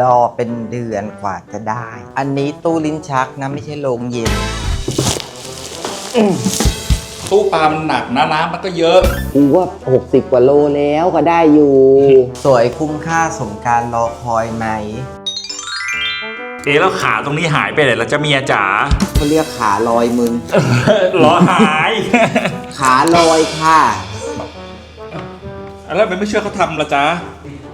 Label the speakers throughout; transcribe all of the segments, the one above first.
Speaker 1: รอเป็นเดือนกว่าจะได้ อันนี้ตู้ลิ้นชักนะไม่ใช่โรงเย็น
Speaker 2: ตู้ปลามันหนักนะน้ำมันก็เยอะ
Speaker 1: กูว่า 60 กว่าโลแล้วก็ได้อยู่ สวยคุ้มค่าสมการรอคอยไหม
Speaker 2: เอ๊ะแล้วขาตรงนี้หายไปไหนแล้วจะเมียจ๋า
Speaker 1: เขาเรียกขาลอยมึง
Speaker 2: หรอหาย
Speaker 1: ขาลอยค่ะ
Speaker 2: แล้วทำไมไม่ช่วยเขาทำละจ๊ะ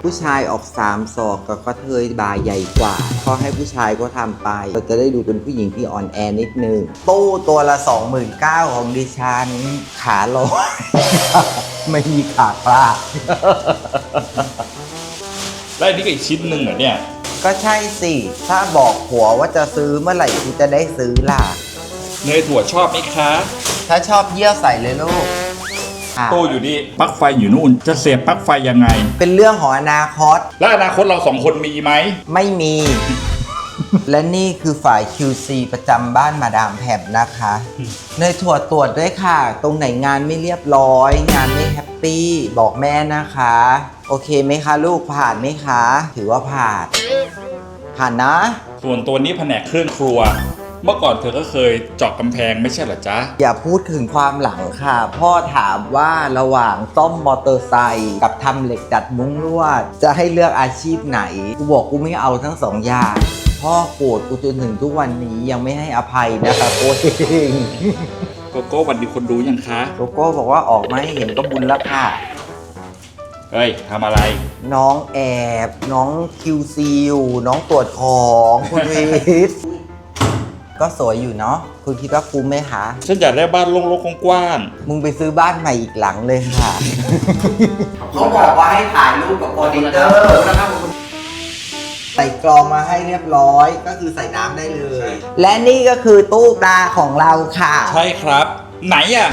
Speaker 1: ผู้ชายออกสามศอกกับกระเทยบาใหญ่กว่าก็ให้ผู้ชายก็ทำไปเราจะได้ดูเป็นผู้หญิงที่อ่อนแอนิดนึงตู้ตัวละ 29,000ของดิฉันขาลอย ไม่มีขาพลาด
Speaker 2: แล้วอันนี้ก็อีกชิ้นหนึ่งเหรอเนี่ย
Speaker 1: ก็ใช่สิ ถ้าบอกผัวว่าจะซื้อเมื่อไหร่กูจะได้ซื้อล่ะ
Speaker 2: เนยถั่วชอบไหมคะ
Speaker 1: ถ้าชอบเยี่ยวใส่เลยลูกค่ะ
Speaker 2: ตู้อยู่นี่ปลั๊กไฟอยู่นู่น จะเสียบปลั๊กไฟยังไง
Speaker 1: เป็นเรื่องของอนาคต
Speaker 2: แล้วอนาคตเราสองคนมีไหม
Speaker 1: ไม่มี และนี่คือฝ่าย QC ประจำบ้านมาดามแผบนะคะเนยถั่วตรวจด้วยค่ะ ตรงไหนงานไม่เรียบร้อย งานไม่แฮปปี้บอกแม่นะคะ โอเคไหมคะลูกผ่านไหมคะ ถือว่าผ่าน ผ่านนะ
Speaker 2: ส่วนตัวนี้แผนกเครื่องครัว เมื่อก่อนเธอก็เคยเจาะกำแพงไม่ใช่เหรอจ๊ะ
Speaker 1: อย่าพูดถึงความหลังค่ะ พ่อถามว่าระหว่างซ่อมมอเตอร์ไซค์กับทำเหล็กดัดมุ้งลวด จะให้เลือกอาชีพไหน กูบอกกูไม่เอาทั้งสองอย่าง พ่อโกรธกูจนถึงทุกวันนี้ยังไม่ให้อภัยนะคะโกเอง
Speaker 2: โกโก้วันดีคนดูยังคะ
Speaker 1: โกโก้บอกว่าออกมาให้เห็นก็บุญแล้วค่ะ
Speaker 2: เฮ้ยทำอะไร
Speaker 1: น้องแอบ น้องคิวซีอยู่น้องตรวจของคุณวิทย์ ก็สวยอยู่เนาะคุณคิดว่าคุ้มไหมคะ
Speaker 2: ฉันอยากได้บ้านโล่งๆกว้าง
Speaker 1: มึงไปซื้อบ้านใหม่อีกหลังเลยค่ะ เขาบอกว่าให้ถ่ายรูปกับโปรดิวเตอร์ใส่กรองมาให้เรียบร้อย ก็คือใส่น้ำได้เลย และนี่ก็คือตู้ปลาของเราค่ะ
Speaker 2: ๆ ใช่ครับ ไหนอะ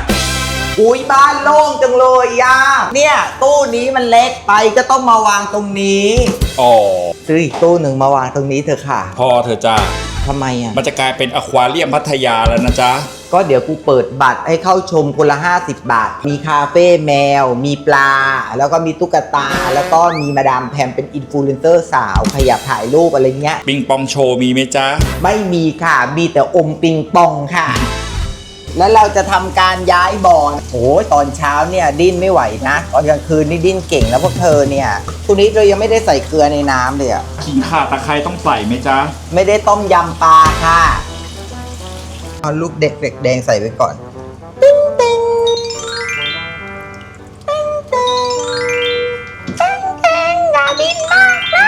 Speaker 1: อุ้ยบ้านโล่งจังเลยย่าเนี่ย ตู้นี้มันเล็กไปก็ต้องมาวางตรงนี้
Speaker 2: อ๋อ
Speaker 1: ซื้ออีกตู้หนึ่งมาวางตรงนี้เถอะค่ะ
Speaker 2: พอเธอะจ้า
Speaker 1: ทำไมอะ
Speaker 2: มันจะกลายเป็นอควาเรียมพัทยาแล้วนะจ๊ะ
Speaker 1: ก็เดี๋ยวกูเปิดบัตรให้เข้าชมคนละ 50 บาท มีคาเฟ่แมว มีปลา แล้วก็มีตุ๊กตา แล้วก็มีมาดามแพมเป็นอินฟลูเอนเซอร์สาวขยับถ่ายรูปอะไรเงี้ย
Speaker 2: ปิงปองโชว์มีไหมจ๊ะ
Speaker 1: ไม่มีค่ะ มีแต่อมปิงปองค่ะ แล้วเราจะทำการย้ายบ่อนโอ้ยตอนเช้าเนี่ยดิ้นไม่ไหวนะ ตอนกลางคืนนี่ดิ้นเก่งแล้วพวกเธอเนี่ยทุกนี้เรายังไม่ได้ใส่เกลือในน้ำเลยอะ
Speaker 2: ขิงข่าตะไคร้ต้องใส่ไหมจ๊ะ
Speaker 1: ไม่ได้ต้มยำปลาค่ะเอาลูกเด็กเด็กแดงใส่ไว้ก่อนติ๊งติ๊งติ๊งติ๊งติ๊งติ๊งอย่าดิ้นมากนะ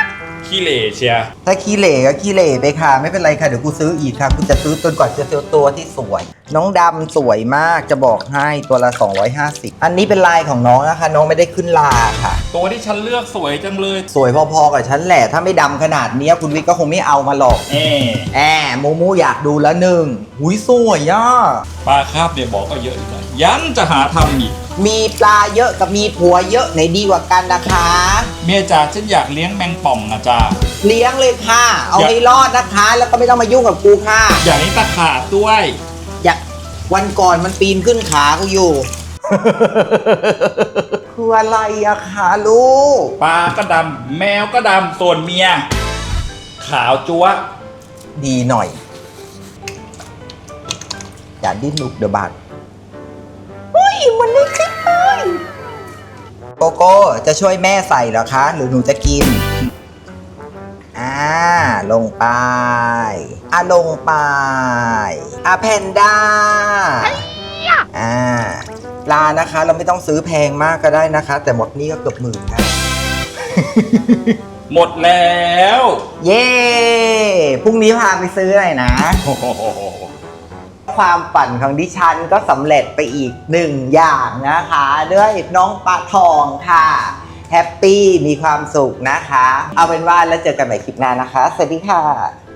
Speaker 2: ขี้เหร่เชียร์
Speaker 1: ถ้าขี้เหร่ก็ขี้เหร่ไปค่ะ ไม่เป็นไรค่ะ เดี๋ยวกูซื้ออีกค่ะกูจะซื้อจนกว่าจะเจอตัวที่สวย น้องดำสวยมากจะบอกให้ตัวละ 250 อันนี้เป็นลายของน้องนะคะ น้องไม่ได้ขึ้นลาค่ะ
Speaker 2: ตัวที่ฉันเลือกสวยจังเลย
Speaker 1: สวยพอๆกับฉันแหละ ถ้าไม่ดำขนาดเนี้ยคุณวิทย์ก็คงไม่เอามาหรอก
Speaker 2: เอ๊
Speaker 1: แอบมูมูอยากดูแล้วหนึ่งหุยสวยอะ
Speaker 2: ปลาคาบเนี่ยบอกก็เยอะอยู่นะยังจะหาทำอีก
Speaker 1: มีปลาเยอะกับมีผัวเยอะไหนดีกว่ากันนะคะ
Speaker 2: เมียจ๋าฉันอยากเลี้ยงแมงป่องนะจ๊ะ
Speaker 1: เลี้ยงเลยค่ะ เอา
Speaker 2: อย่า
Speaker 1: ให้รอดนะคะ แล้วก็ไม่ต้องมายุ่งกับกูค่ะ
Speaker 2: อยากเลี้ยงตะขาบด้วย
Speaker 1: อยาก วันก่อนมันปีนขึ้นขากูอยู่ คืออะไรอะคะลูก
Speaker 2: ปลาก็ดำแมวก็ดำส่วนเมีย ขาวจั๊วะ
Speaker 1: ดีหน่อย อย่าดิ้นลุกเดี๋ยวบาดเฮ้ย มันไม่คิดเลยโกโก้จะช่วยแม่ใส่เหรอคะ หรือหนูจะกิน อ่า ลงไป อะลงไป อะแพนด้า อ่า ปลานะคะ เราไม่ต้องซื้อแพงมากก็ได้นะคะ แต่หมดนี่ก็เกือบหมื่นค่ะ
Speaker 2: หมดแล้ว
Speaker 1: เย้ พรุ่งนี้พาไปซื้อหน่อยนะ
Speaker 2: โอ้โห
Speaker 1: ความฝันของดิฉันก็สำเร็จไปอีกหนึ่งอย่างนะคะ ด้วยน้องปลาทองค่ะ แฮปปี้มีความสุขนะคะ เอาเป็นว่าแล้วเจอกันใหม่คลิปหน้านะคะ สวัสดีค่ะ